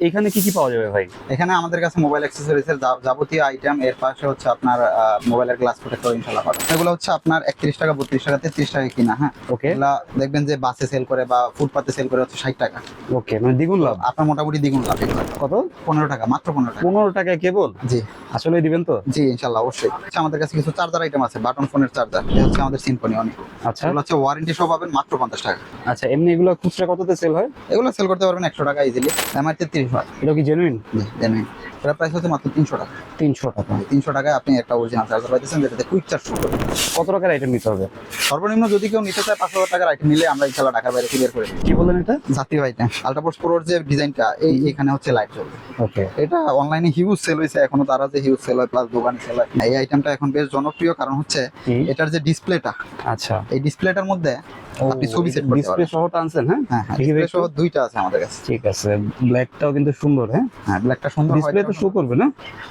এখানে কি কি পাওয়া যাবে ভাই? এখানে আমাদের কাছে মোবাইল অ্যাক্সেসরিজ এর যাবতীয় আইটেম এর পাশে হচ্ছে আপনার মোবাইলের গ্লাস প্রোটেক্টর ইনশাল্লাহ পাবেন। এগুলো হচ্ছে আপনার একত্রিশ টাকা বত্রিশ টাকা তেত্রিশ টাকা কিনা হ্যাঁ? ওকে এগুলা দেখবেন যে বাসে সেল করে বা ফুটপাতে সেল করে হচ্ছে ষাট টাকা। ওকে মানে দ্বিগুণ লাভ? আপনার মোটামুটি দ্বিগুণ লাভ কত? পনেরো টাকা মাত্র পনেরো টাকা। পনেরো টাকায় কেবল জি। আসলে দিবেন তো? জি ইনশাল্লাহ অবশ্যই। আচ্ছা, আমাদের কাছে কিছু চার্জার আইটেম আছে বাটন ফোনের চার্জার এটা হচ্ছে আমাদের সিম্পনি অনেক আচ্ছা। এগুলো হচ্ছে ওয়ারেন্টি সহ পাবেন মাত্র পঞ্চাশ টাকা। আচ্ছা এমনি এগুলো খুচরা কততে সেল হয়? এগুলো সেল করতে পারবেন একশো টাকা ইজিলি এমআরটি এটা কি জেনুইন জেনুইন এটা প্রাইস হচ্ছে মাত্র তিনশো টাকা। তিনশো টাকা। তিনশো টাকায় আপনি একটা অরিজিনাল চার্জার পাইতেছেন যেটাতে কুইক চার্জ করবেন। কত টাকার আইটেম নিতে হবে? সর্বনিম্ন যদি কেউ নিতে চায় পাঁচশো টাকার আইটেম নিলে আমরা ইনশাল্লাহ বাইরে ক্লিয়ার করে কি বললেন এটা? আলট্রাপোর্স প্রোর যে ডিজাইনটা এই এখানে হচ্ছে লাইট জ্বলবে। ওকে এটা অনলাইনে হিউজ সেল হয়েছে এখনও তারা যে হিউজ সেল হয় প্লাস দোকানে সেল হয়। এই আইটেমটা এখন বেশ জনপ্রিয় কারণ হচ্ছে এটার যে ডিসপ্লেটা আচ্ছা। এই ডিসপ্লেটার মধ্যে আপনি ছবি সেট করতে ডিসপ্লে সহ টানছেন হ্যাঁ? হ্যাঁ হ্যাঁ ডিসপ্লে সহ দুইটা আছে আমাদের কাছে। ঠিক আছে ব্ল্যাকটাও কিন্তু সুন্দর হ্যাঁ? হ্যাঁ ব্ল্যাকটা সুন্দর ডিসপ্লে তো? শো করবে না?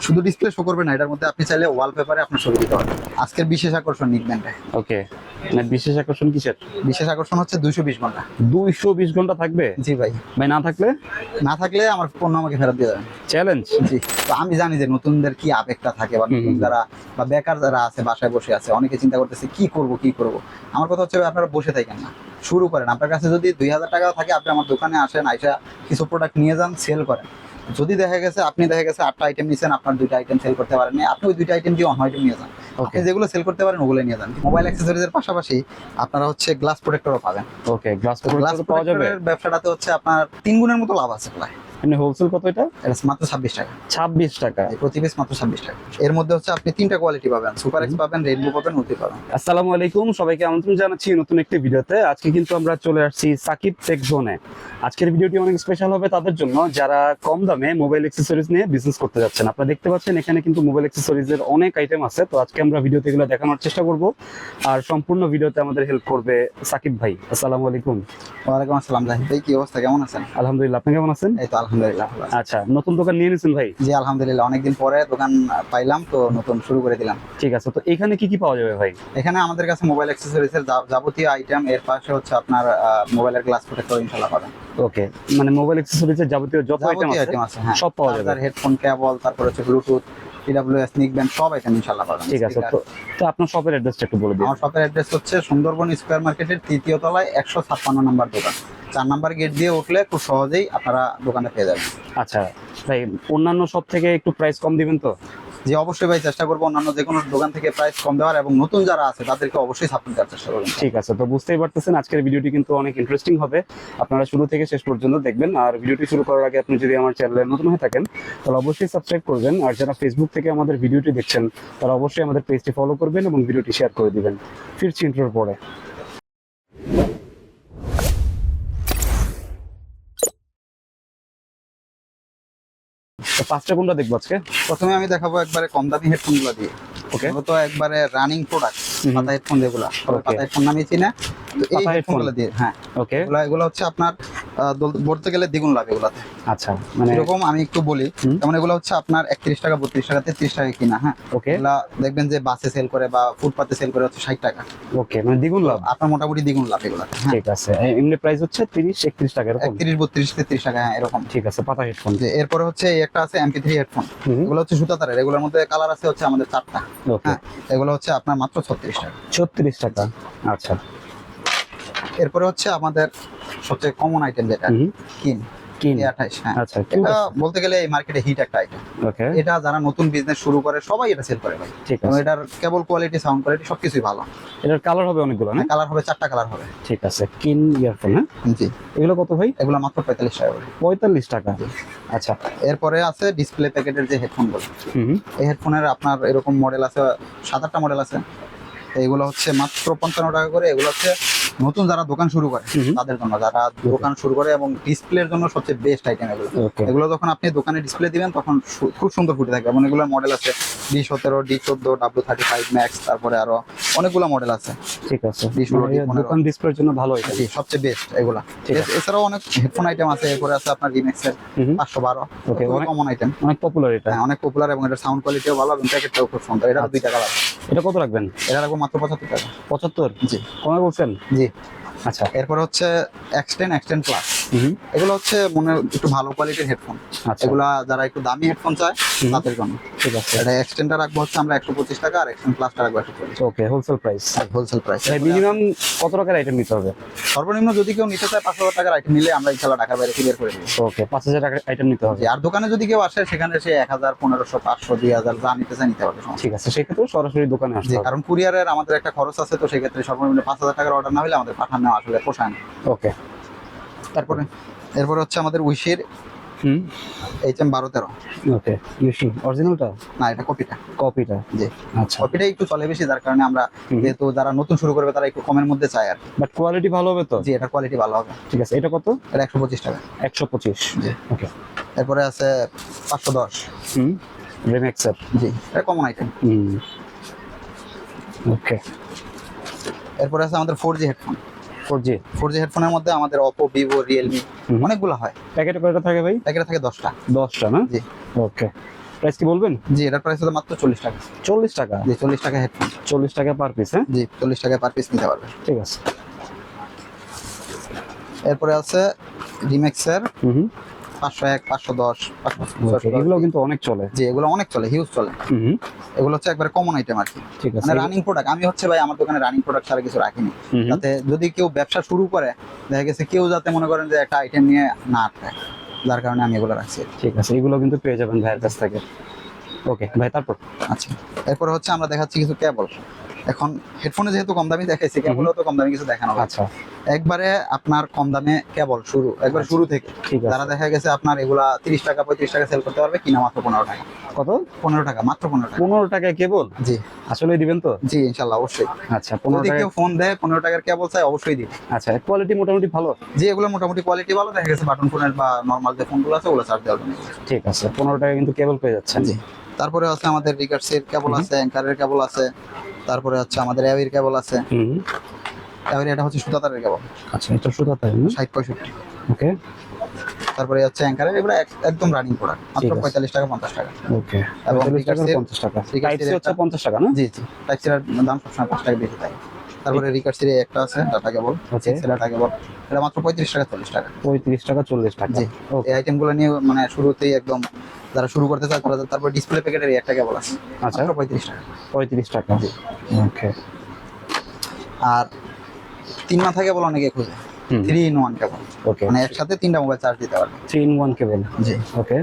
শুধু ডিসপ্লে শো করবে না এটার মধ্যে আপনি চাইলে ওয়ালপেপারে আপনার ছবি দিতে পারবেন। আজকের বিশেষ আকর্ষণ নিকব্যান্ডে ওকে মানে বিশেষ আকর্ষণ কিসের? বিশেষ আকর্ষণ হচ্ছে দুইশো বিশ ঘণ্টা। দুইশো বিশ ঘণ্টা থাকবে? জি ভাই। ভাই না থাকলে? না থাকলে আমার পণ্য আমাকে ফেরত দিয়ে দেবেন চ্যালেঞ্জ জি তো আমি জানি যে নতুনদের কি আবেগটা থাকে বা নতুন যারা বা বেকার যারা আছে বাসায় বসে আছে অনেকে চিন্তা করতেছে কি করব কি করব? আমার কথা হচ্ছে আপনারা বসে থাকেন। না। শুরু করেন। আপনার কাছে যদি দুই হাজার টাকাও থাকে আপনি আমার দোকানে আসেন আইসা কিছু প্রোডাক্ট নিয়ে যান সেল করেন। যদি দেখা গেছে আপনি দেখা গেছে আটটা আইটেম নিয়েছেন আপনার দুইটা আইটেম সেল করতে পারেন আপনি ওই দুইটা আইটেম দিয়ে অন আইটেম নিয়ে যান। ওকে আপনি যেগুলো সেল করতে পারেন ওগুলো নিয়ে যান। মোবাইল অ্যাক্সেসরিজের পাশাপাশি আপনারা হচ্ছে গ্লাস প্রোটেক্টরও পাবেন। ওকে গ্লাস গ্লাস পাওয়া যাবে। ব্যবসাটাতে হচ্ছে আপনার তিন গুণের মতো লাভ আছে প্রায়। এমনি হোলসেল কত এটা? এটা মাত্র ছাব্বিশ টাকা। ছাব্বিশ টাকা। প্রতি পিস মাত্র ছাব্বিশ টাকা। এর মধ্যে হচ্ছে আপনি তিনটা কোয়ালিটি পাবেন সুপার এক্স পাবেন পাবেন পাবেন। আসসালামু আলাইকুম সবাইকে আমন্ত্রণ জানাচ্ছি নতুন একটি ভিডিওতে। আজকে কিন্তু আমরা চলে আসছি সাকিব টেক জোনে আজকের ভিডিওটি অনেক স্পেশাল হবে তাদের জন্য। যারা কম দামে মোবাইল অ্যাক্সেসরিজ নিয়ে বিজনেস করতে যাচ্ছেন আপনারা দেখতে পাচ্ছেন এখানে কিন্তু মোবাইল অ্যাক্সেসরিজ এর অনেক আইটেম আছে। তো আজকে আমরা ভিডিওতে এগুলো দেখানোর চেষ্টা করব। আর সম্পূর্ণ ভিডিওতে আমাদের হেল্প করবে সাকিব ভাই। আসসালামু আলাইকুম। ওয়ালাইকুম আসসালাম ভাই কি অবস্থা? কেমন আছেন? আলহামদুলিল্লাহ আপনি কেমন আছেন? এই তো আলহামদুলিল্লাহ আচ্ছা নতুন দোকান নিয়ে নিয়েছেন ভাই? জি আলহামদুলিল্লাহ অনেকদিন পরে দোকান পাইলাম তো নতুন শুরু করে দিলাম। ঠিক আছে তো এখানে কি কি পাওয়া যাবে ভাই? এখানে আমাদের কাছে মোবাইল অ্যাক্সেসরিজের যাবতীয় আইটেম এর পাশে হচ্ছে আপনার মোবাইলের গ্লাস প্রোটেক্টর ইনশাল্লাহ পাবেন। ওকে মানে মোবাইল অ্যাক্সেসরিজের যাবতীয় যত আইটেম আছে আইটেম আছে হ্যাঁ। সব পাওয়া যাবে। হেডফোন কেবল তারপর হচ্ছে ব্লুটুথ পিডাব্লিউএস নিক ব্যান্ড সব এখানে ইনশাআল্লাহ পাবেন। ঠিক আছে তো তো আপনার শপের অ্যাড্রেসটা একটু বলে দিন। আমার শপের অ্যাড্রেস হচ্ছে সুন্দরবন স্কোয়ার মার্কেটের তৃতীয় তলায় একশো ছাপ্পান্ন নম্বর দোকান। চার নাম্বার গেট দিয়ে উঠলে খুব সহজেই আপনারা দোকানে পেয়ে যাবেন। আচ্ছা ভাই অন্যান্য সব থেকে একটু প্রাইস কম দিবেন তো? যে অবশ্যই ভাই চেষ্টা করব অন্যান্য যে কোনো দোকান থেকে প্রাইস কম দেওয়ার এবং নতুন যারা আছে তাদেরকে অবশ্যই সাপোর্ট দেওয়ার চেষ্টা করবেন। ঠিক আছে, তো বুঝতেই পারতেছেন আজকের ভিডিওটি কিন্তু অনেক ইন্টারেস্টিং হবে। আপনারা শুরু থেকে শেষ পর্যন্ত দেখবেন। আর ভিডিওটি শুরু করার আগে আপনি যদি আমার চ্যানেলে নতুন হয়ে থাকেন, তাহলে অবশ্যই সাবস্ক্রাইব করবেন। আর যারা ফেসবুক থেকে আমাদের ভিডিওটি দেখছেন, তারা অবশ্যই আমাদের পেজটি ফলো করবেন এবং ভিডিওটি শেয়ার করে দিবেন। ফিরছি ইন্টার পরে। পাঁচটা কোনটা দেখব আজকে? প্রথমে আমি দেখাবো একবারে কম দামি হেডফোনগুলো দিয়ে। ওকে তো একবারে রানিং প্রোডাক্ট। পাতা হেডফোন যেগুলো. পাতা হেডফোন নামিয়েছি না তো এই দিয়ে হ্যাঁ। ওকে এগুলো এগুলো হচ্ছে আপনার বলতে গেলে দ্বিগুণ লাভ এগুলাতে। আচ্ছা মানে এরকম আমি একটু বলি যেমন এগুলো হচ্ছে আপনার একত্রিশ টাকা বত্রিশ টাকা তেত্রিশ টাকা কিনা হ্যাঁ। ওকে এগুলা দেখবেন যে বাসে সেল করে বা ফুটপাতে সেল করে হচ্ছে ষাট টাকা। ওকে মানে দ্বিগুণ লাভ। আপনার মোটামুটি দ্বিগুণ লাভ এগুলো ঠিক আছে। এমনি প্রাইস হচ্ছে তিরিশ একত্রিশ টাকা এরকম? একত্রিশ বত্রিশ তেত্রিশ টাকা হ্যাঁ এরকম। ঠিক আছে পাতা হেডফোন যে এরপরে হচ্ছে একটা আছে এমপি থ্রি হেডফোন এগুলো হচ্ছে সুতা তারের এগুলোর মধ্যে কালার আছে হচ্ছে আমাদের চারটা। হ্যাঁ এগুলো হচ্ছে আপনার মাত্র ছত্রিশ টাকা। ছত্রিশ টাকা। আচ্ছা। এরপরে হচ্ছে আমাদের সবচেয়ে কমন আইটেম যেটা কিন। হ্যাঁ। আচ্ছা এটা বলতে গেলে এই মার্কেটে হিট একটা আইটেম এটা যারা নতুন বিজনেস শুরু করে সবাই এটা সেল করে ভাই। এটার কেবল কোয়ালিটি সাউন্ড কোয়ালিটি সবকিছুই ভালো। এটার কালার হবে অনেকগুলো না? কালার হবে চারটা কালার হবে। ঠিক আছে কিন ইয়ারফোন হ্যাঁ? জি। এগুলো কত ভাই? এগুলো মাত্র পঁয়তাল্লিশ টাকা পঁয়তাল্লিশ টাকা। আচ্ছা। এরপরে আছে ডিসপ্লে প্যাকেটের যে হেডফোনগুলো। হুম এই হেডফোনের আপনার এরকম মডেল আছে সাত আটটা মডেল আছে। এগুলো হচ্ছে মাত্র পঞ্চান্ন টাকা করে। এগুলো হচ্ছে নতুন যারা দোকান শুরু করে তাদের জন্য যারা দোকান শুরু করে এবং ডিসপ্লের জন্য সবচেয়ে বেস্ট আইটেম এগুলো। এগুলো যখন আপনি দোকানে ডিসপ্লে দিবেন তখন খুব সুন্দর ফুটে থাকবে। এবং এগুলোর মডেল আছে ডি সতেরো ডি চোদ্দ ডাব্লু থার্টি ফাইভ ম্যাক্স তারপরে আরও অনেকগুলো মডেল আছে। ঠিক আছে। বিশ ষোলো, মানে দোকান ডিসপ্লের জন্য ভালো এটা জি, সবচেয়ে বেস্ট এগুলা। এছাড়াও অনেক হেডফোন আইটেম আছে এরপরে আছে আপনার রিমেক্সের পাঁচশো বারো। কমন আইটেম অনেক পপুলার এটা। হ্যাঁ অনেক পপুলার এবং এটার সাউন্ড কোয়ালিটিও ভালো এবং প্যাকেটটাও খুব সুন্দর। এটা দুই টাকা লাগবে এটা কত রাখবেন? এটা রাখব মাত্র পঁচাত্তর টাকা। পঁচাত্তর? জি। কমে বলছেন? জি। জি আচ্ছা। এরপর হচ্ছে এক্সটেন এক্সটেন প্লাস এগুলো হচ্ছে মনে হয় একটু ভালো কোয়ালিটির হেডফোন আচ্ছা। এগুলা যারা একটু দামি হেডফোন চায়। তাদের জন্য। ঠিক আছে। এটা এক্সটেন্ডার রাখব হচ্ছে আমরা একশো পঁচিশ টাকা আর এক্সটেন্ড প্লাসটা রাখব একশো চল্লিশ। Okay wholesale price wholesale price minimum কত টাকার আইটেম নিতে হবে? সর্বনিম্ন যদি কেউ নিতে চায় পাঁচ হাজার টাকার আইটেম নিলে আমরা ইনশাল্লাহ ঢাকার বাইরে বের করে দেবো। ওকে পাঁচ হাজার টাকার আইটেম নিতে হবে। আর দোকানে যদি কেউ আসে সেখানে সে এক হাজার পনেরোশো পাঁচশো দুই হাজার যা নিতে চায় নিতে পারবে ঠিক আছে সেক্ষেত্রে সরাসরি দোকানে হবে। কারণ কুরিয়ারের আমাদের একটা খরচ আছে তো সেক্ষেত্রে সর্বনিম্ন পাঁচ হাজার টাকার অর্ডার না হলে আমাদের পাঠানো আসলে পোষায় না। ওকে। তারপরে এরপরে হচ্ছে আমাদের উইশের হুম? এইচ এম বারো তেরো। ওকে ইউসি অরিজিনালটা? না এটা কপিটা। কপিটা? জি। আচ্ছা। কপিটা একটু চলে বেশি যার কারণে আমরা যেহেতু যারা নতুন শুরু করবে তারা একটু কমের মধ্যে চায় আর বাট কোয়ালিটি ভালো হবে তো? জি এটা কোয়ালিটি ভালো হবে। ঠিক আছে এটা কত? এটা একশো পঁচিশ টাকা। একশো পঁচিশ। জি। ওকে। এরপরে আছে পাঁচশো দশ। হুম? রেমেক্সের? জি এটা কমন আইটেম হুম। ওকে। এরপরে আছে আমাদের four G headphone four G four G হেডফোনের মধ্যে আমাদের অপো ভিভো রিয়েলমি। অনেকগুলো হয়। প্যাকেটে কয়টা থাকে ভাই? প্যাকেটে থাকে দশটা। দশটা না? জি। ওকে প্রাইস কি বলবেন? জি এটার প্রাইস হলো মাত্র চল্লিশ টাকা। চল্লিশ টাকা? জি চল্লিশ টাকা হেডফোন চল্লিশ টাকা পার পিস হ্যাঁ? জি চল্লিশ টাকা পার পিস নিতে পারবে ঠিক আছে। এরপরে আছে রিমেক্সের পাঁচশো এক পাঁচশো দশ এগুলো কিন্তু অনেক চলে। জি এগুলো অনেক চলে হিউজ চলে। এগুলো হচ্ছে একবারে কমন আইটেম আর কি। মানে রানিং প্রোডাক্ট আমি হচ্ছে ভাই আমার দোকানে রানিং প্রোডাক্ট ছাড়া কিছু রাখিনি। যাতে যদি কেউ ব্যবসা শুরু করে দেখা গেছে কেউ যাতে মনে করেন যে একটা আইটেম নিয়ে না আটকায় যার কারণে আমি এগুলো রাখছি ঠিক আছে এগুলো কিন্তু পেয়ে যাবেন ভাইয়ের কাছ থেকে। ওকে ভাই তারপর? আচ্ছা এরপরে হচ্ছে আমরা দেখাচ্ছি কিছু কেবল এখন হেডফোনে যেহেতু কম দামি দেখাইছি কেবলও তো কম দামি কিছু দেখানো আচ্ছা। একবারে আপনার কম দামে কেবল শুরু একবার শুরু থেকে। যারা দেখা গেছে আপনার এগুলা তিরিশ টাকা পঁয়ত্রিশ টাকা সেল করতে পারবে কিনা মাত্র পনেরো টাকা। কত? পনেরো টাকা মাত্র পনেরো টাকা। পনেরো টাকায় কেবল জি। আসলে দিবেন তো? জি ইনশাল্লাহ অবশ্যই। আচ্ছা পনেরো টাকা কেউ ফোন দেয় পনেরো টাকার কেবল চাই অবশ্যই দিবে। আচ্ছা কোয়ালিটি মোটামুটি ভালো? যে এগুলো মোটামুটি কোয়ালিটি ভালো। দেখা গেছে বাটন ফোনের বা নর্মাল যে ফোনগুলো আছে ওগুলো চার্জ দেওয়া ঠিক আছে পনেরো টাকা কিন্তু কেবল পেয়ে যাচ্ছেন। জি। তারপরে আছে আমাদের রিকার্সের কেবল আছে অ্যাঙ্কারের কেবল আছে। তারপরে হচ্ছে আমাদের অ্যাভির কেবল আছে। হুম। অ্যাভির এটা হচ্ছে সুতাতারের কেবল। আচ্ছা এটা সুতা তাই না? ষাট পঁয়ষট্টি। ওকে। তারপরে হচ্ছে অ্যাঙ্কারের এগুলো একদম রানিং প্রোডাক্ট মাত্র ঠিক আছে। পঁয়তাল্লিশ টাকা পঞ্চাশ টাকা। ওকে। এবং 50 টাকা Ricarsের- পঞ্চাশ টাকা। Ricarsের টাইপ সি হচ্ছে একটা- পঞ্চাশ টাকা না? জি জি। টাইপ টাইপসির দাম সবসময় পাঁচ টাকা বেশি থাকে। তারপরে রিকার্সের একটা আছে ডাটা কেবল আছে ডাটা কেবল। এটা মাত্র পঁয়ত্রিশ টাকা চল্লিশ টাকা। পঁয়ত্রিশ টাকা চল্লিশ টাকা। জি। ওকে এই আইটেমগুলো নিয়ে মানে শুরুতেই একদম যারা শুরু করতে চায় তারা তারপর ডিসপ্লে প্যাকেটের একটা কেবল আছে। আচ্ছা। পঁয়ত্রিশ টাকা। পঁয়ত্রিশ টাকা। জি। ওকে আর তিন মাথা কেবল অনেকে খুঁজে। Three in one cable okay মানে একসাথে তিনটা মোবাইল চার্জ দিতে পারবে। থ্রি ইন ওয়ান কেবল জি। ওকে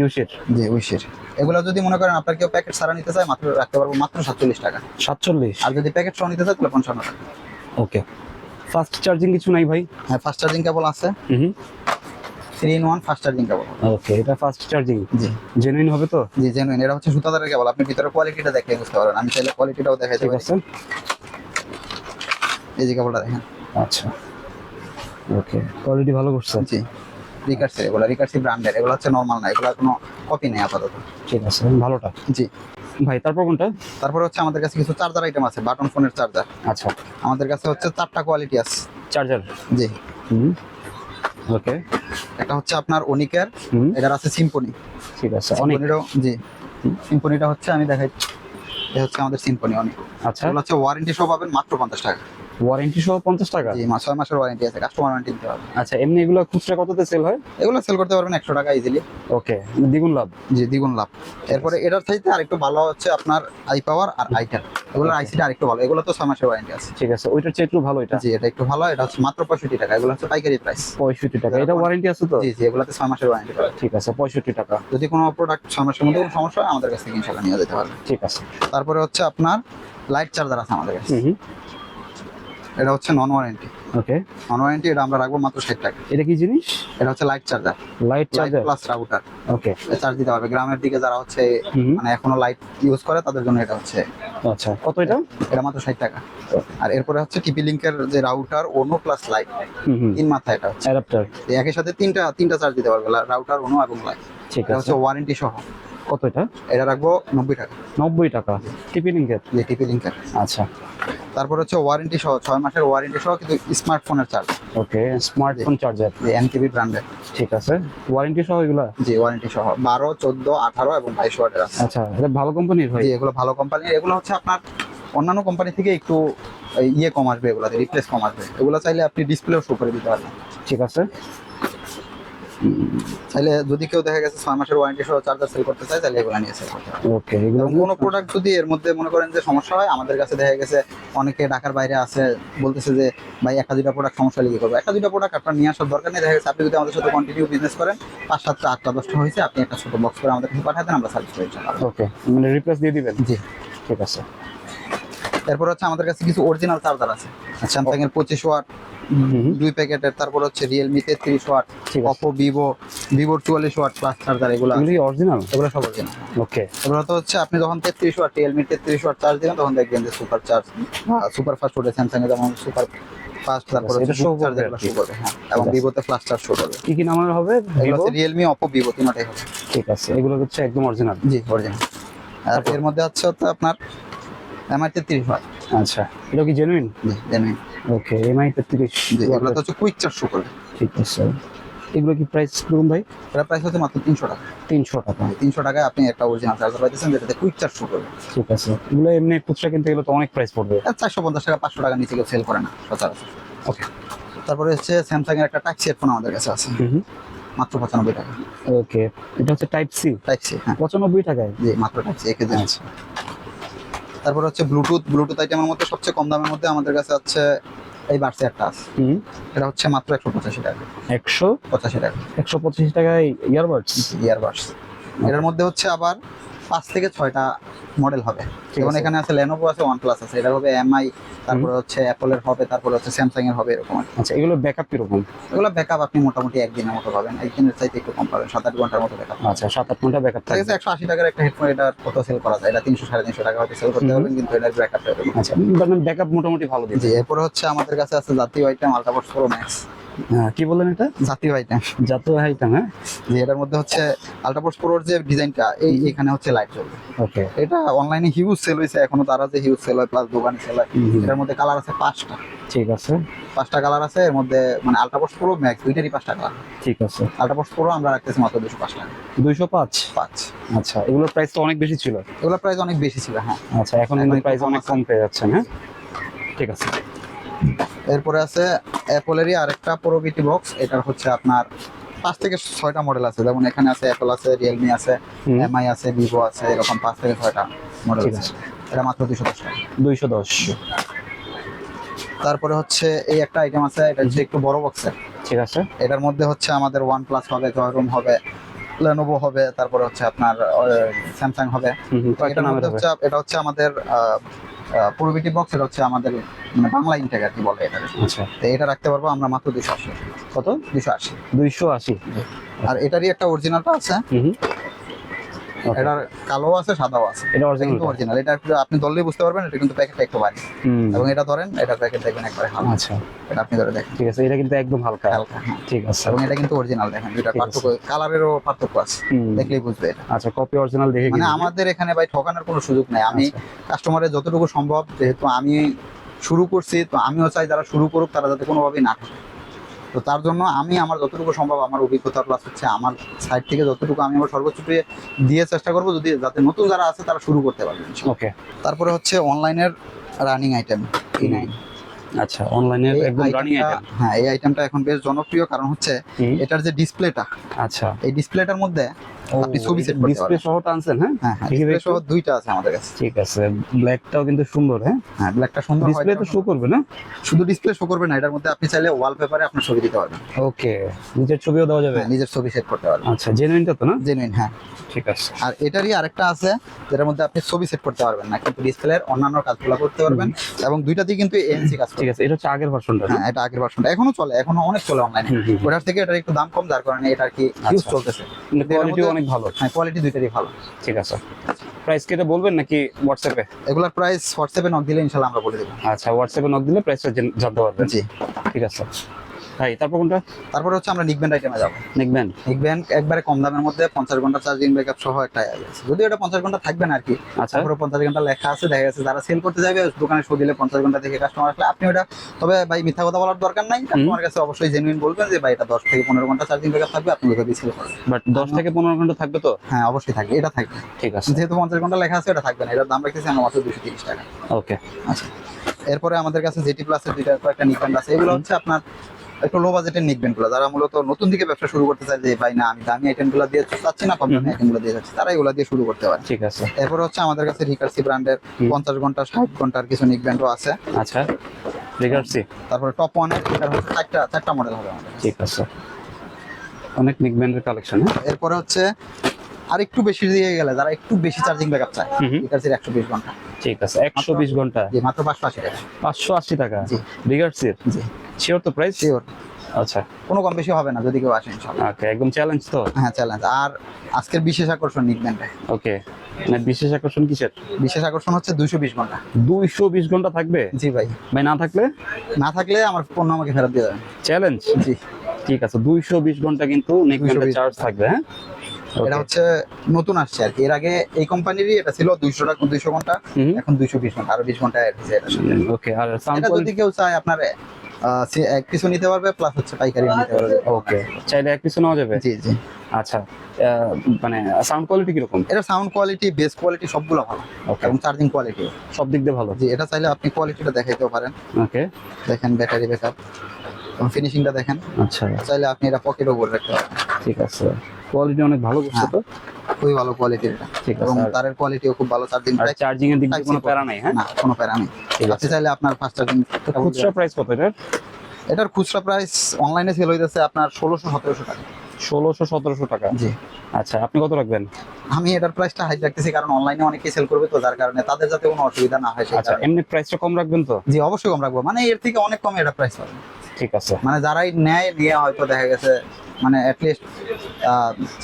ইউসির জি উইশের এগুলো যদি মনে করেন আপনার কেউ প্যাকেট সারা নিতে চায় মাত্র রাখতে পারব মাত্র সাতচল্লিশ টাকা। সাতচল্লিশ। আর যদি প্যাকেট সহ নিতে চায় তাহলে পঞ্চান্ন টাকা। ওকে ফাস্ট চার্জিং কিছু নাই ভাই? হ্যাঁ ফাস্ট চার্জিং কেবল আছে। হুম। Three in one fast charging cable okay এটা ফাস্ট চার্জিং জি। জেনুইন হবে তো? জি জেনুইন এটা হচ্ছে সুতাদারের কেবল আপনি ভিতরে কোয়ালিটিটা দেখে বুঝতে পারবেন। আমি চাইলে কোয়ালিটিটাও দেখাইতে পারি। এই যে কেবলটা দেখেন। আচ্ছা। ওকে কোয়ালিটি ভালো করছে? জি। রিকার্সের এগুলো রিকার্সি ব্র্যান্ডের এগুলো হচ্ছে নর্মাল না এগুলো কোনো কপি নেই আপাতত। ঠিক আছে ভালোটা। জি। ভাই তারপর কোনটা? তারপরে হচ্ছে আমাদের কাছে কিছু চার্জার আইটেম আছে বাটন ফোনের চার্জার আচ্ছা। আমাদের কাছে হচ্ছে চারটা কোয়ালিটি আছে। চার্জার জি। হুম ওকে একটা হচ্ছে আপনার অনিকের এটার আছে সিম্পনি ঠিক আছে অনেক জি। সিম্পনিটা হচ্ছে আমি দেখাই এটা হচ্ছে আমাদের সিম্পনি অনেক আচ্ছা। হচ্ছে ওয়ারেন্টি সহ পাবেন মাত্র পঞ্চাশ টাকা। ওয়ারেন্টি সহ পঞ্চাশ টাকা? জি মাসের ওয়ারেন্টি আছে কাস্টমার ওয়ারেন্টি দিতে পারবেন আচ্ছা এমনি এগুলো খুচরা কততে সেল হয়? এগুলো সেল করতে পারবেন একশো টাকা ইজিলি ওকে দ্বিগুণ লাভ। জি দ্বিগুণ লাভ। এরপরে এটার চাইতে আরেকটু ভালো হচ্ছে আপনার আই পাওয়ার আর আইটেল এগুলোর আইসিটা আরেকটু ভালো এগুলো তো মাসের ওয়ারেন্টি আছে। ঠিক আছে ওইটার চেয়ে একটু ভালো এটা। জি এটা একটু ভালো এটা হচ্ছে মাত্র পঁয়ষট্টি টাকা এগুলো হচ্ছে পাইকারি প্রাইস পঁয়ষট্টি টাকা এটা ওয়ারেন্টি আছে তো? জি জি এগুলোতে ছয় মাসের ওয়ারেন্টি ঠিক আছে পঁয়ষট্টি টাকা। যদি কোনো প্রোডাক্ট ছয় মাসের মধ্যে কোনো সমস্যা হয় আমাদের কাছ থেকে নিয়ে যেতে পারবে ঠিক আছে। তারপরে হচ্ছে আপনার লাইট চার্জার আছে আমাদের কাছে। এটা হচ্ছে নন ওয়ারেন্টি ওকে নন ওয়ারেন্টি এটা আমরা রাখব মাত্র ষাট টাকা। এটা কি জিনিস? এটা হচ্ছে light charger light charger plus router okay charge দিতে পারবে গ্রামের দিকে যারা হচ্ছে মানে এখনও লাইট ইউজ করে তাদের জন্য এটা হচ্ছে। আচ্ছা কত এটা? এটা মাত্র ষাট টাকা। আর এরপরে হচ্ছে টিপি লিঙ্কের যে রাউটার ওনো প্লাস লাইট হুম হুম। তিন মাথা এটা হচ্ছে। অ্যাডাপ্টার একই সাথে তিনটা তিনটা চার্জ দিতে পারবে। রাউটার ওনো এবং লাইট ঠিক এটা আছে। হচ্ছে ওয়ারেন্টি সহ। কত এটা? এটা রাখব নব্বই টাকা। নব্বই টাকা। টিপি লিঙ্কের টিপি লিঙ্কের আচ্ছা। তারপর হচ্ছে ওয়ারেন্টি সহ ছয় মাসের ওয়ারেন্টি সহ কিন্তু স্মার্টফোনের charge okay smartphone charger NTV ব্র্যান্ডের ঠিক আছে। ওয়ারেন্টি সহ এগুলা? জি ওয়ারেন্টি সহ। বারো চোদ্দ আঠারো এবং বাইশ ওয়াটের আছে। আচ্ছা এটা ভালো কোম্পানির ভাই এগুলো ভালো কোম্পানি এগুলো হচ্ছে আপনার অন্যান্য কোম্পানি থেকে একটু ইয়ে কম আসবে এগুলোতে রিপ্লেস কম আসবে। এগুলো চাইলে আপনি ডিসপ্লেও শো করে দিতে পারবেন। ঠিক আছে। চাইলে যদি কেউ দেখা গেছে ছয় মাসের ওয়ারেন্টি সহ চার্জার সেল করতে চায় তাহলে এগুলো নিয়ে সেল করতে ওকে এগুলো কোনো প্রোডাক্ট যদি এর মধ্যে মনে করেন যে সমস্যা হয় আমাদের কাছে দেখা গেছে অনেকে ঢাকার বাইরে আছে বলতেছে যে ভাই একটা দুইটা প্রোডাক্ট সমস্যা লিখে করব? একটা দুইটা প্রোডাক্ট আপনার নিয়ে আসার দরকার নেই। দেখা গেছে আপনি যদি আমাদের সাথে কন্টিনিউ বিজনেস করেন পাঁচ সাতটা আটটা দশটা হয়েছে আপনি একটা ছোট বক্স করে আমাদের কাছে পাঠাতেন আমরা সার্ভিস করে ওকে মানে রিপ্লেস দিয়ে দিবেন? জি। ঠিক আছে। এরপর হচ্ছে আমাদের কাছে কিছু অরিজিনাল চার্জার আছে। স্যামসাং এর পঁচিশ ওয়াট দুই প্যাকেটের তারপর হচ্ছে রিয়েলমি তেত্রিশ ওয়াট ঠিক আছে। অপো ভিভো ভিভোর চুয়াল্লিশ ওয়াট প্লাস চার্জার এগুলো আছে। এগুলো অরিজিনাল এগুলো সব অরিজিনাল ওকে এগুলো তো হচ্ছে আপনি যখন তেত্রিশ ওয়াট রিয়েলমি তেত্রিশ ওয়াট চার্জ দিবেন তখন দেখবেন যে সুপার চার্জ সুপার ফাস্ট ওঠে স্যামসাং এ যেমন সুপার ফাস্ট তারপর এটা চার্জ করবে। শো করবে হ্যাঁ এবং আছে। ভিভোতে ফ্লাশ চার্জ শো করবে। কি কি নামের হবে? এগুলো হচ্ছে রিয়েলমি অপো ভিভো তিনটাই হবে। ঠিক আছে এগুলো হচ্ছে একদম অরিজিনাল জি অরিজিনাল আর এর মধ্যে হচ্ছে আপনার এমআই তেত্রিশ ওয়াট আচ্ছা এটা কি জেনুইন জেনুইন ওকে এমআই তেত্রিশ এগুলো তো হচ্ছে কুইক চার্জ শো করবে ঠিক আছে। এগুলো কি প্রাইস করুন ভাই? এটা প্রাইস হচ্ছে মাত্র তিনশো টাকা। তিনশো টাকা। তিনশো টাকায় আপনি একটা অরিজিনাল চার্জার পাইতেছেন যেটাতে কুইক চার্জ শো করবে ঠিক আছে। এগুলো এমনি খুচরা কিনতে গেলে তো অনেক প্রাইস পড়বে। চারশো পঞ্চাশ টাকা পাঁচশো টাকা নিচে কেউ সেল করে না সচরাচর। ওকে তারপরে হচ্ছে স্যামসাং এর একটা টাইপ সি হেডফোন আমাদের কাছে আছে। মাত্র পঁচানব্বই টাকা। ওকে এটা হচ্ছে টাইপ সি টাইপ সি হ্যাঁ। পঁচানব্বই টাকায়? জি মাত্র টাইপ সি এক আচ্ছা। তারপর হচ্ছে ব্লুটুথ ব্লুটুথ আইটেমের মধ্যে সবচেয়ে কম দামের মধ্যে আমাদের কাছে হচ্ছে এই বার্সে একটা এটা হচ্ছে মাত্র একশো পঁচাশি টাকা। একশো পঁচাশি টাকা। একশো পঁচিশ টাকায় ইয়ারবাডস ইয়ারবাডস এটার মধ্যে হচ্ছে আবার পাঁচ থেকে ছয়টা মডেল হবে। যেমন এখানে আছে লেনোভো আছে ওয়ান প্লাস আছে। এটা হবে এমআই তারপরে হচ্ছে অ্যাপলের হবে তারপরে হচ্ছে স্যামসাং এর হবে এরকম আচ্ছা এগুলো ব্যাকআপ কীরকম? এগুলো ব্যাকআপ আপনি মোটামুটি একদিনের মতো পাবেন। একদিনের চাইতে একটু কম পাবেন সাত আট ঘণ্টার মতো ব্যাকআপ আচ্ছা সাত আট ঘণ্টা ব্যাকআপ থাকে একশো আশি টাকার একটা হেডফোন এটা কত সেল করা যায়? এটা তিনশো সাড়ে তিনশো টাকা হয়তো সেল করতে। পারবেন কিন্তু এটার ব্যাকআপ আচ্ছা ব্যাকআপ মোটামুটি ভালো দিচ্ছে। এরপরে হচ্ছে আমাদের কাছে আছে জাতীয় আইটেম আলট্রাবক্স প্রো ম্যাক্স হ্যাঁ কি বলেন এটা? জাতীয় আইটেম জাতীয় আইটেম হ্যাঁ? যে এটার মধ্যে হচ্ছে আলট্রাবক্স প্রোর যে ডিজাইনটা এই এখানে হচ্ছে লাইট জ্বলবে। ওকে এটা অনলাইনে হিউজ সেল হয়েছে এখনও তারা যে হিউজ সেল হয় প্লাস দোকানে সেল হয়। এটার মধ্যে কালার আছে পাঁচটা। ঠিক আছে। পাঁচটা কালার আছে এর মধ্যে মানে আলট্রাবক্স প্রো ম্যাক্স দুইটারই পাঁচটা কালার ঠিক আছে। আলট্রাবক্স প্রো আমরা রাখতেছি মাত্র দুশো পাঁচ টাকা। দুইশো পাঁচ? পাঁচ। আচ্ছা এগুলোর প্রাইস তো অনেক বেশি ছিল। এগুলোর প্রাইস অনেক বেশি ছিল হ্যাঁ। আচ্ছা এখন প্রাইস অনেক কম পেয়ে যাচ্ছেন হ্যাঁ? ঠিক আছে। এরপরে আছে অ্যাপলেরই আরেকটা প্রোবিটি বক্স এটার হচ্ছে আপনার পাঁচ থেকে ছয়টা মডেল আছে। যেমন এখানে আছে অ্যাপল আছে রিয়েলমি আছে। এমআই আছে ভিভো আছে এরকম পাঁচ থেকে ছয়টা মডেল আছে। এটা মাত্র দুশো দশ টাকা। দুইশো দশ। তারপরে হচ্ছে এই একটা আইটেম আছে এটা হচ্ছে একটু বড় বক্সের ঠিক আছে। এটার মধ্যে হচ্ছে আমাদের ওয়ান প্লাস হবে জয়রুম হবে লেনোভো হবে তারপরে হচ্ছে আপনার স্যামসাং হবে। হচ্ছে এটা হচ্ছে আমাদের প্রোবিটি বক্সের হচ্ছে আমাদের মানে বাংলা ইনটেক আর কি বলে এটা আচ্ছা। তো এটা রাখতে পারব আমরা মাত্র দুশো আশি। কত? দুশো আশি। দুইশো আশি। আর এটারই একটা অরিজিনালটা আছে। এটার কালো আছে সাদাও আছে। এটা এটা অরিজিনাল অরিজিনাল এটা আপনি ধরলেই বুঝতে পারবেন এটা কিন্তু প্যাকেটটা একটু ভারী। এবং এটা ধরেন এটা প্যাকেট দেখবেন একবারে হালকা। আচ্ছা। এটা আপনি ধরে দেখেন। ঠিক আছে এটা কিন্তু একদম হালকা। হালকা হ্যাঁ। ঠিক আছে। এবং এটা কিন্তু অরিজিনাল দেখেন দুইটা পার্থক্য কালারেরও পার্থক্য আছে। দেখলেই বুঝবে এটা। আচ্ছা কপি অরিজিনাল দেখে মানে আমাদের এখানে ভাই ঠকানোর কোনো সুযোগ নাই। আমি আচ্ছা। কাস্টমারের যতটুকু সম্ভব যেহেতু আমি শুরু করছি তো আমিও চাই যারা শুরু করুক তারা যাতে কোনোভাবেই না ঠকে। তো তার জন্য আমি আমার যতটুকু সম্ভব আমার অভিজ্ঞতা প্লাস হচ্ছে আমার সাইড থেকে যতটুকু আমি আমার সর্বোচ্চ দিয়ে- চেষ্টা করব যদি যাতে নতুন যারা আছে তারা শুরু করতে পারবে ওকে তারপরে হচ্ছে অনলাইনের রানিং আইটেম নাইন আচ্ছা অনলাইনে এই একদম রানিং আইটেম হ্যাঁ এই আইটেমটা এখন বেশ জনপ্রিয় কারণ হচ্ছে এটার যে ডিসপ্লেটা আচ্ছা। এই ডিসপ্লেটার মধ্যে আপনি ছবি set করতে ডিসপ্লে সহ হ্যাঁ? হ্যাঁ হ্যাঁ একটু। সহ দুইটা আছে আমাদের কাছে। ঠিক আছে ব্ল্যাকটাও কিন্তু সুন্দর হ্যাঁ? হ্যাঁ ব্ল্যাকটা সুন্দর ডিসপ্লে তো শো করবে না? শুধু ডিসপ্লে শো করবে না এটার মধ্যে আপনি চাইলে ওয়ালপেপারে আপনার ছবি দিতে পারবেন। ওকে নিজের ছবিও দেওয়া যাবে? হ্যাঁ, নিজের ছবি সেট করতে পারবেন। আচ্ছা জেনুইনটা তো না? জেনুইন হ্যাঁ। ঠিক আছে। আর এটারই আরেকটা আছে যেটার মধ্যে আপনি ছবি সেট করতে পারবেন না কিন্তু ডিসপ্লের অন্যান্য কাজগুলো করতে পারবেন এবং দুইটাতেই কিন্তু এএনসি কাজ ঠিক আছে এটা হচ্ছে আগের ভার্সনটা হ্যাঁ এটা আগের ভার্সনটা এখনও চলে এখনও অনেক চলে অনলাইনে। ওটার থেকে এটার একটু দাম কম যার কারণে এটা আর কি ইউজ আচ্ছা। চলতেছে। কোয়ালিটি মধ্যে- অনেক ভালো। হ্যাঁ কোয়ালিটি দুইটারই ভালো। ঠিক আছে। প্রাইস কেটে বলবেন নাকি হোয়াটসঅ্যাপে এগুলোর প্রাইস হোয়াটসঅ্যাপে নক দিলে ইনশাআল্লাহ আমরা বলে দেবো। আচ্ছা হোয়াটসঅ্যাপে নক দিলে প্রাইসটা জানতে পারবেন। জি। ঠিক আছে। ভাই তারপর কোনটা? তারপরে হচ্ছে আমরা নিকব্যান্ড আইটেমে যাব। দেখবেন নিকব্যান্ড একবারে কম দামের মধ্যে পঞ্চাশ ঘণ্টা চার্জিং ব্যাকআপ সহ একটা যদিও এটা পঞ্চাশ ঘণ্টা থাকবে না আর কি আচ্ছা। তারপরে পঞ্চাশ ঘণ্টা লেখা আছে দেখা গেছে যারা সেল করতে যাবে দোকানে শো দিলে পঞ্চাশ ঘণ্টা থেকে কাস্টমার আসলে আপনি ওটা তবে ভাই মিথ্যা কথা বলার দরকার নাই। কাস্টমার কাছে অবশ্যই জেনুইন বলবেন যে ভাই এটা দশ থেকে পনেরো ঘণ্টা চার্জিং ব্যাকআপ থাকবে আপনি ওইভাবেই সেল করবেন। বাট দশ থেকে পনেরো ঘণ্টা থাকবে তো? হ্যাঁ অবশ্যই থাকবে এটা থাকবে। ঠিক আছে। যেহেতু পঞ্চাশ ঘণ্টা লেখা আছে এটা থাকবে না। এটার দাম রাখতেছি আমরা মাত্র দুশো তিরিশ টাকা। ওকে আচ্ছা। এরপরে আমাদের কাছে জেটি প্লাসের দুইটা কয়েকটা নিকব্যান্ড আছে। এগুলো হচ্ছে আপনার একটু লো বাজেটের নিকবেনগুলো। যারা মূলত নতুন দিকে ব্যবসা শুরু করতে চায় যে ভাই না আমি দামি আইটেমগুলো দিয়ে চাচ্ছি না কম দামি আইটেমগুলো দিয়ে যাচ্ছি তারা এগুলো দিয়ে শুরু করতে পারে। ঠিক আছে। এরপর হচ্ছে আমাদের কাছে রিকার্সি ব্র্যান্ডের। পঞ্চাশ ঘণ্টা ষাট ঘণ্টার কিছু নিকব্যান্ডও আছে। আচ্ছা। রিগার্সি তারপরে টপ ওয়ানের এটার হচ্ছে চারটা চারটা মডেল হবে আমাদের ঠিক আছে। অনেক নিক ব্র্যান্ডের কালেকশন হ্যাঁ? এরপরে হচ্ছে আর একটু বেশি দিয়ে গেলে যারা একটু বেশি চার্জিং ব্যাকআপ চায়। রিকার্সির একশো বিশ ঘণ্টা। ঠিক আছে একশো বিশ ঘণ্টা। জি মাত্র পাঁচশো আশি টাকা। পাঁচশো আশি টাকা। জি। রিগার্সির জি। শিওর তো প্রাইস শিওর আচ্ছা। কোনো কম বেশি হবে না যদি কেউ আসে ইনশাল্লাহ। ওকে একদম চ্যালেঞ্জ তো? হ্যাঁ চ্যালেঞ্জ আর আজকের বিশেষ আকর্ষণ নিকব্যান্ডে ওকে মানে বিশেষ আকর্ষণ কিসের? বিশেষ আকর্ষণ হচ্ছে দুইশো বিশ ঘণ্টা। দুইশো বিশ ঘণ্টা থাকবে? জি ভাই। ভাই না থাকলে? না থাকলে আমার পণ্য আমাকে ফেরত দিয়ে দেবেন। চ্যালেঞ্জ জি। ঠিক আছে দুইশো বিশ ঘণ্টা কিন্তু নেকব্যান্ডের 220 চার্জ থাকবে হ্যাঁ? এটা হচ্ছে নতুন আসছে আর কি। এর আগে এই কোম্পানিরই এটা ছিল দুইশো টাকা দুইশো ঘণ্টা। এখন দুইশো বিশ ঘণ্টা আরও বিশ ঘণ্টা। ওকে আর সাউন্ড যদি কেউ চায় আপনার এক কিছু নিতে পারবে প্লাস হচ্ছে পাইকারিও নিতে পারবে। ওকে চাইলে এক পিছু নেওয়া যাবে? জি জি। আচ্ছা মানে সাউন্ড কোয়ালিটি কীরকম? এটা সাউন্ড কোয়ালিটি বেস কোয়ালিটি সবগুলো ভালো। ওকে এবং চার্জিং কোয়ালিটি সব দিক দিয়ে ভালো? জি এটা চাইলে আপনি কোয়ালিটিটা দেখাইতেও পারেন। ওকে দেখেন ব্যাটারি ব্যাকআপ ফিনিশিংটা দেখেন। আচ্ছা। চাইলে আপনি এটা পকেটও করে রাখতে পারেন। ঠিক আছে। কোয়ালিটি অনেক ভালো করছে হ্যাঁ। তো? খুবই ভালো কোয়ালিটির ঠিক এবং আছে আর- তারের কোয়ালিটিও খুব ভালো চার্জিং আর চার্জিং এর দিক দিয়ে কোনো প্যারা নাই হ্যাঁ? না কোনো প্যারা নেই। আপনি চাইলে আপনার ফাস্ট চার্জিং খুচরা প্রাইস কত এটার? এটার খুচরা প্রাইস অনলাইনে সেল হইতেছে আপনার ষোলোশো সতেরোশো টাকা। ষোলোশো সতেরোশো টাকা? জি। আচ্ছা আপনি কত রাখবেন? আমি এটার প্রাইসটা হাই রাখতেছি কারণ অনলাইনে অনেকে সেল করবে তো যার কারণে তাদের যাতে কোনো অসুবিধা না হয় আচ্ছা। এমনি প্রাইসটা কম রাখবেন তো? জি অবশ্যই কম রাখব। মানে এর থেকে অনেক কমে এটা প্রাইস পাবে ঠিক আছে। মানে যারাই নেয় নিয়ে হয়তো দেখা গেছে মানে অ্যাটলিস্ট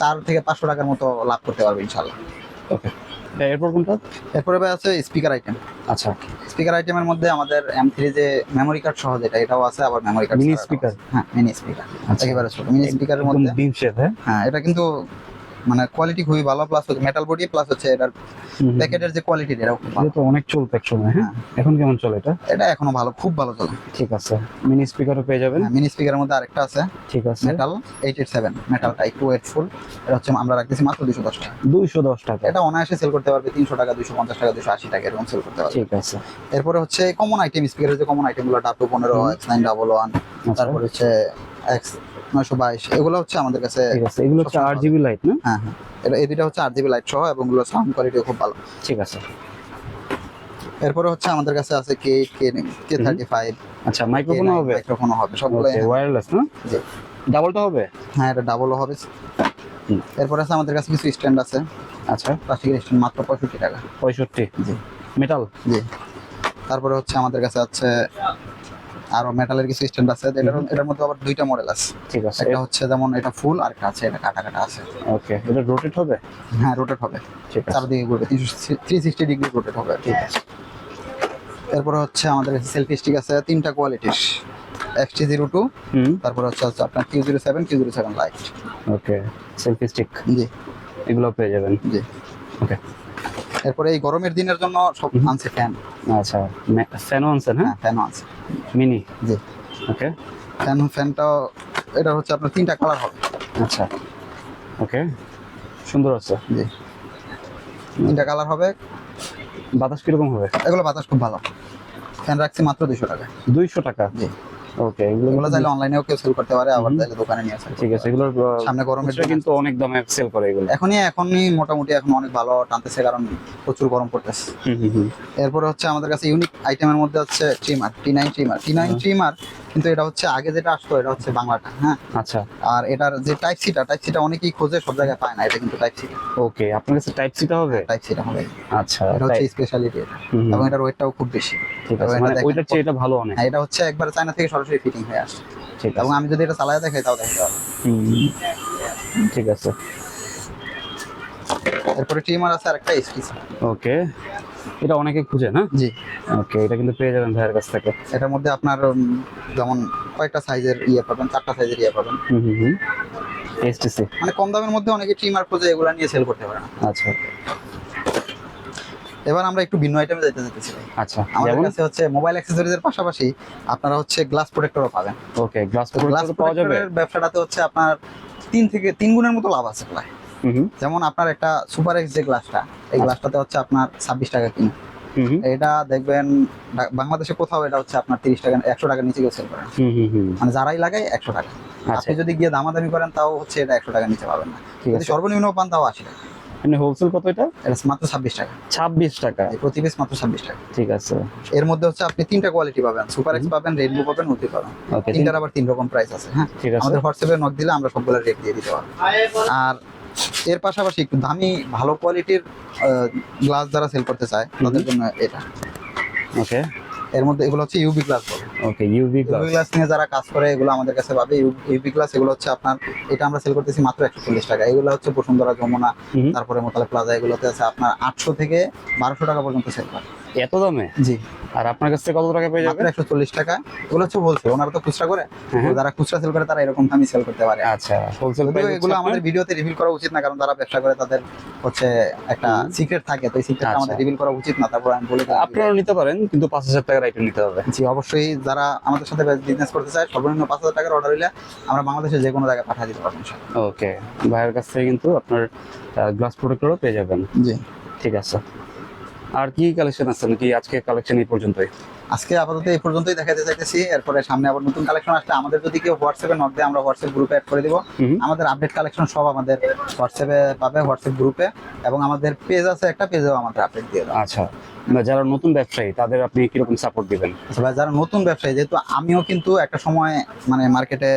চার থেকে পাঁচশো টাকার মতো লাভ করতে পারবে ইনশাল্লাহ ওকে এরপর কোনটা? এরপরে ভাই আছে স্পিকার আইটেম আচ্ছা। স্পিকার আইটেমের মধ্যে আমাদের এম থ্রি যে মেমোরি কার্ড সহ যেটা এটাও আছে আবার মেমোরি কার্ড Mini speaker? হ্যাঁ মিনি স্পিকার আচ্ছা। একেবারে ছোট মিনি স্পিকারের মধ্যে। ডিম শেপ হ্যাঁ? হ্যাঁ এটা কিন্তু মানে কোয়ালিটি খুবই ভালো প্লাস হচ্ছে মেটাল বডি প্লাস হচ্ছে এটার প্যাকেটের যে কোয়ালিটি এটাও খুব ভালো। তো অনেক চলতো এক সময় হ্যাঁ। এখন কেমন চলে এটা? এটা এখনও ভালো খুব ভালো চলে। ঠিক আছে। মিনি স্পিকারও পেয়ে যাবেন? মিনি স্পিকারের মধ্যে আরেকটা আছে। ঠিক আছে। মেটাল এইট এইট সেভেন মেটালটা একটু ওয়েটফুল এটা হচ্ছে আমরা রাখতেছি মাত্র দুশো দশ টাকা দুইশো দশ টাকা এটা অনায়াসে সেল করতে পারবে তিনশো টাকা দুশো পঞ্চাশ টাকা দুশো আশি টাকা এরকম সেল করতে পারবে। ঠিক আছে। এরপরে হচ্ছে কমন আইটেম স্পিকারের যে কমন আইটেমগুলো টাটু পনেরো হুম। ডাবল ওয়ান আচ্ছা। তারপর হচ্ছে এক্স নয়শো বাইশ। এগুলো হচ্ছে আমাদের কাছে ঠিক আছে এগুলো হচ্ছে আট জিবি লাইট না? হ্যাঁ হ্যাঁ। এটা এই দুইটা হচ্ছে আট জিবি লাইট সহ এবং এগুলো সাউন্ড কোয়ালিটিও খুব ভালো। ঠিক আছে। এরপরে হচ্ছে আমাদের কাছে আছে K K K thirty five আচ্ছা মাইক্রোফোন হবে? মাইক্রোফোনও হবে সবগুলো ওয়্যারলেস না? জি। ডাবলটা হবে? হ্যাঁ এটা ডাবলও হবে। এরপরে আছে আমাদের কাছে কিছু স্ট্যান্ড আছে। আচ্ছা। প্লাস্টিকের স্ট্যান্ড মাত্র পঁয়ষট্টি টাকা। পঁয়ষট্টি? জি। মেটাল জি। তারপরে হচ্ছে আমাদের কাছে আছে আরও মেটালের কিছু স্ট্যান্ড আছে এটার এটার মধ্যে আবার দুইটা মডেল আছে। ঠিক আছে। এটা হচ্ছে যেমন এটা ফুল আর একটা আছে এটা কাটা কাটা আছে। ওকে এটা রোটেট হবে? হ্যাঁ রোটেট হবে। ঠিক আছে। চারদিকে ঘুরবে তিনশো থ্রি সিক্সটি ডিগ্রি রোটেট হবে। ঠিক আছে। এরপরে হচ্ছে আমাদের সেলফি স্টিক আছে তিনটা কোয়ালিটির এক্সটি জিরো টু হুম। তারপরে হচ্ছে আপনার Q zero seven Q zero seven light okay selfie stick জি। এগুলো পেয়ে যাবেন। জি। ওকে এরপরে এই গরমের দিনের জন্য সব। আনছে ফ্যান আচ্ছা ফ্যানও আনছেন হ্যাঁ? ফ্যানও আছে মিনি জি। ওকে ফ্যান ফ্যানটা এটা হচ্ছে আপনার তিনটা কালার হবে। আচ্ছা। ওকে সুন্দর আছে। জি। তিনটা কালার হবে। বাতাস কীরকম হবে? এগুলো বাতাস খুব ভালো। ফ্যান রাখছি মাত্র দুশো টাকা দুইশো টাকা? জি। ওকে এগুলো এগুলো চাইলে অনলাইনেও কেউ সেল করতে পারে আবার চাইলে দোকানে নিয়ে আসে ঠিক আছে এগুলোর আহ, সামনে গরমের কিন্তু অনেক দামে সেল করে এগুলো। এখনই এখনই মোটামুটি এখন অনেক ভালো টানতেছে কারণ প্রচুর গরম পড়তেছে। এরপরে হচ্ছে আমাদের কাছে ইউনিক আইটেমের মধ্যে হচ্ছে trimmer T nine trimmer T nine trimmer কিন্তু এটা হচ্ছে আগে যেটা আসতো এটা হচ্ছে বাংলাটা হ্যাঁ? আচ্ছা। আর এটার যে টাইপ সিটা টাইপ সিটা অনেকেই খোঁজে সব জায়গায় পায় না এটা কিন্তু টাইপ সি ওকে আপনার কাছে টাইপ সিটা হবে? টাইপ সিটা হবে। আচ্ছা এটা হচ্ছে স্পেশালিটি এবং এটার ওয়েটটাও খুব বেশি। ঠিক আছে মানে ওইটার চেয়ে এটা ভালো অনেক। হ্যাঁ এটা হচ্ছে একবার চায়না থেকে সরাসরি ফিটিং হয়ে আসে। ঠিক এবং আমি যদি এটা চালায় দেখাই তাও দেখাতে পারব হুম, ঠিক আছে। এরপরে ট্রিমার আছে আর একটা এসপিসি ওকে। এটা অনেকে খুঁজে না? জি। ওকে এটা কিন্তু পেয়ে যাবেন ভাইয়ের কাছ থেকে। এটার মধ্যে আপনার যেমন কয়েকটা সাইজের ইয়ে পাবেন চারটা সাইজের ইয়ে পাবেন। হুম হুম হুম। এসটিসি মানে কম দামের মধ্যে অনেকে ট্রিমার খোঁজে এগুলো নিয়ে সেল করতে পারে আচ্ছা। এবার আমরা একটু ভিন্ন আইটেমে যেতে যেতেছি। আচ্ছা আমাদের কাছে হচ্ছে মোবাইল অ্যাক্সেসরিজের পাশাপাশি আপনারা হচ্ছে গ্লাস প্রোটেক্টরও পাবেন। ওকে গ্লাস প্রোটেক্টর পাওয়া যাবে? ব্যবসাটাতে হচ্ছে আপনার তিন থেকে তিন গুণের মতো লাভ আছে প্রায় যেমন আপনার একটা সুপার এক্স যে গ্লাসটা এই আচ্ছা। গ্লাসটাতে হচ্ছে আপনার ছাব্বিশ টাকা কিনে। এটা দেখবেন বাংলাদেশে কোথাও এটা হচ্ছে আপনার তিরিশ টাকা একশো টাকার নিচে কেউ সেল করেন। হুম হুম হুম। মানে যারাই লাগায় একশো টাকা। আচ্ছা। আপনি যদি গিয়ে দামাদামি করেন তাও হচ্ছে এটা একশো টাকার নিচে পাবেন না। ঠিক যদি আছে। সর্বনিম্ন পান তাও আশি টাকা। মানে হোলসেল কত এটা? এটা মাত্র ছাব্বিশ টাকা। ছাব্বিশ টাকা। এই প্রতি পিস মাত্র ছাব্বিশ টাকা। ঠিক আছে। এর মধ্যে হচ্ছে আপনি তিনটা কোয়ালিটি পাবেন। সুপার এক্স পাবেন রেডবু পাবেন উটি পাবেন। ওকে তিনটার আবার তিন রকম প্রাইস আছে হ্যাঁ? ঠিক আছে। আমাদের হোয়াটসঅ্যাপে নক দিলে আমরা সবগুলো রেট দিয়ে দিতে পারব। আর এর পাশাপাশি একটু দামি ভালো কোয়ালিটির গ্লাস যারা সেল করতে চায় তাদের জন্য এটা। ওকে এর মধ্যে এগুলো হচ্ছে ইউবি গ্লাস বলে। Okay UV glass UV glass নিয়ে যারা কাজ করে এগুলো আমাদের কাছে পাবে ইউবি গ্লাস এগুলো হচ্ছে আপনার এটা আমরা সেল করতেছি মাত্র একশো চল্লিশ টাকা। এগুলো হচ্ছে বসুন্ধরা যমুনা তারপরে মোতালে প্লাজা এগুলোতে আছে আপনার আটশো থেকে বারোশো টাকা পর্যন্ত সেল করে এত দামে? জি। আর আপনার কাছ থেকে কত টাকা পেয়ে যাবে? একশো চল্লিশ টাকা। এগুলো হচ্ছে বলছে ওনারা তো খুচরা করে। হ্যাঁ। যারা খুচরা সেল করে তারা এরকম দামি সেল করতে পারে। আচ্ছা হোলসেল এগুলো আমাদের ভিডিওতে রিভিল করা উচিত না কারণ তারা ব্যবসা করে তাদের হচ্ছে একটা সিক্রেট থাকে তো এই সিক্রেট আচ্ছা। আমাদের রিভিল করা উচিত না তারপর আমি বলে। আপনারা নিতে পারেন কিন্তু পাঁচ হাজার টাকার আইটেম নিতে হবে। জি অবশ্যই যারা আমাদের সাথে বিজনেস করতে চায় সর্বনিম্ন পাঁচ হাজার টাকার অর্ডার হলে আমরা বাংলাদেশের যে কোনো জায়গায় পাঠিয়ে দিতে পারব ইনশাআল্লাহ। ওকে ভাইয়ের কাছ থেকে কিন্তু আপনার গ্লাস প্রোডাক্টগুলো পেয়ে যাবেন। জি। ঠিক আছে। আর কি কালেকশন আছে? নাকি আজকে কালেকশন এই পর্যন্তই? আজকে আপাতত এই পর্যন্তই দেখাতে চাইতেছি। এরপরে সামনে আবার নতুন কালেকশন আসলে আমাদের যদি কেউ হোয়াটসঅ্যাপে নক দেয় আমরা হোয়াটসঅ্যাপ গ্রুপে অ্যাড করে দিব। আমাদের আপডেট কালেকশন সব আমাদের হোয়াটসঅ্যাপে পাবে হোয়াটসঅ্যাপ গ্রুপে এবং আমাদের পেজ আছে একটা পেজেও আমাদের আপডেট দিয়ে দেওয়া। আচ্ছা। যারা নতুন ব্যবসায়ী তাদের আপনি কীরকম সাপোর্ট দিবেন? আচ্ছা যারা নতুন ব্যবসায়ী যেহেতু আমিও কিন্তু একটা সময় মানে মার্কেটে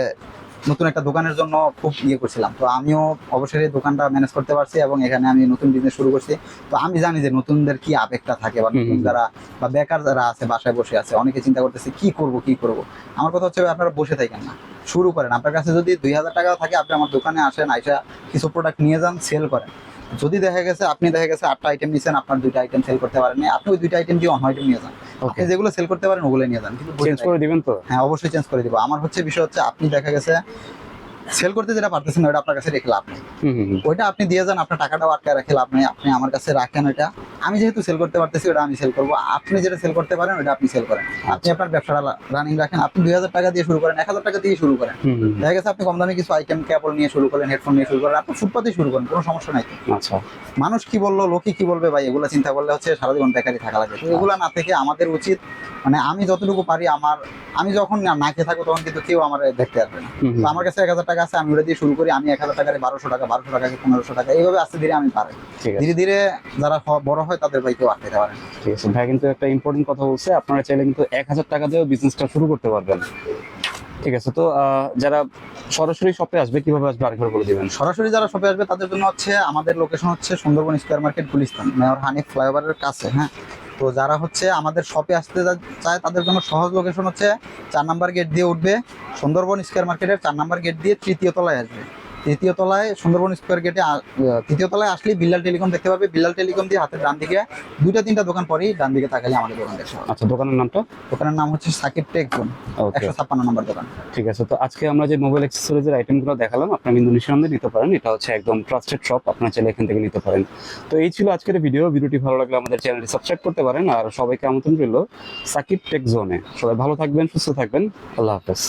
নতুন একটা দোকানের জন্য খুব ইয়ে করছিলাম। তো আমিও অবশ্যই দোকানটা ম্যানেজ করতে পারছি এবং এখানে আমি নতুন বিজনেস শুরু করছি। তো আমি জানি যে নতুনদের কি আবেগটা থাকে বা নতুন যারা বা বেকার যারা আছে বাসায় বসে আছে অনেকে চিন্তা করতেছে কি করব কি করব? আমার কথা হচ্ছে আপনারা বসে থাকেন না। শুরু করেন। আপনার কাছে যদি দুই হাজার টাকা থাকে আপনি আমার দোকানে আসেন আইসা কিছু প্রোডাক্ট নিয়ে যান সেল করেন। যদি দেখা গেছে আপনি দেখা গেছে আটটা আইটেম নিয়েছেন আপনার দুইটা আইটেম সেল করতে পারেন আপনি ওই দুইটা আইটেম দিয়ে অন্য আইটেম নিয়ে যান। ওকে আপনি যেগুলো সেল করতে পারেন ওগুলো নিয়ে যান কিন্তু চেঞ্জ করে দিবেন তো? হ্যাঁ অবশ্যই চেঞ্জ করে দিব। আমার হচ্ছে বিষয় হচ্ছে আপনি দেখা গেছে সেল করতে যেটা পারতেছেন ওটা আপনার কাছে রেখে লাভ নেই। ওইটা আপনি দিয়ে যান আপনার টাকাটাও আটকে রাখে লাভ নেই আপনি আমার কাছে রাখেন ওটা আমি যেহেতু সেল করতে পারতেছি ওটা আমি সেল করব। আপনি যেটা সেল করতে পারেন ওটা আপনি সেল করেন। আপনি আপনার ব্যবসাটা রানিং রাখেন আপনি দুই হাজার টাকা দিয়ে শুরু করেন এক হাজার টাকা দিয়ে শুরু করেন। দেখা গেছে আপনি কম দামে কিছু আইটেম ক্যাপল নিয়ে শুরু করেন হেডফোন নিয়ে শুরু করেন আপনি ফুটপাতেই শুরু করেন কোনো সমস্যা নাই। আচ্ছা। মানুষ কি বলল লোকে কি বলবে ভাই এগুলো চিন্তা করলে হচ্ছে সারা জীবন বেকারি থাকা লাগে। তো এগুলো না থেকে আমাদের উচিত মানে আমি যতটুকু পারি আমার আমি যখন না খেয়ে থাকব তখন কিন্তু কেউ আমার দেখতে আসবে না। আমার কাছে এক হাজার টাকা আছে আমি ওটা দিয়ে শুরু করি আমি এক হাজার টাকারে বারোশো টাকা বারোশো টাকা পনেরোশো টাকা এইভাবে আস্তে ধীরে আমি পারি। ধীরে ধীরে যারা বড় হয় তাদের ভাই কেউ আটকাতে পারে ঠিক আছে। ভাই কিন্তু একটা ইম্পর্টেন্ট কথা বলছে আপনারা চাইলে কিন্তু এক হাজার টাকা দিয়েও বিজনেসটা শুরু করতে পারবেন। ঠিক আছে তো যারা সরাসরি শপে আসবে কীভাবে আসবে আরেকবার বলে দিবেন? সরাসরি যারা শপে আসবে তাদের জন্য হচ্ছে আমাদের লোকেশন হচ্ছে Sundarban square market Gulistan mayor Hanif ফ্লাইওভারের কাছে হ্যাঁ? তো যারা হচ্ছে আমাদের শপে আসতে চায়, তাদের জন্য সহজ লোকেশন হচ্ছে চার নাম্বার গেট দিয়ে উঠবে সুন্দরবন স্কোয়ার মার্কেটের চার নাম্বার গেট দিয়ে তৃতীয় তলায় আসবে। তৃতীয় তলায় সুন্দরবন স্কোয়ার গেটে তৃতীয় তলায় আসলেই বিল্লাল টেলিকম দেখতে পাবে। বিল্লাল টেলিকম দিয়ে হাতের ডান দিকে দুইটা তিনটা দোকান পরেই ডান দিকে তাকালে আমাদের দোকান দেখতে আচ্ছা দোকানের নামটা? দোকানের নাম হচ্ছে সাকিব টেক জোন একশো ছাপ্পান্ন নম্বর দোকান। ঠিক আছে তো আজকে আমরা যে মোবাইল অ্যাক্সেসরিজের আইটেমগুলো দেখালাম আপনারা কিন্তু নিঃসন্দেহে নিতে পারেন। এটা হচ্ছে একদম ট্রাস্টেড শপ আপনারা চাইলে এখান থেকে নিতে পারেন। তো এই ছিল আজকের ভিডিও ভিডিওটি ভালো লাগলে আমাদের চ্যানেলটি সাবস্ক্রাইব করতে পারেন। আর সবাইকে আমন্ত্রণ রইল সাকিব টেক জোনে। সবাই ভালো থাকবেন সুস্থ থাকবেন। আল্লাহ হাফেজ।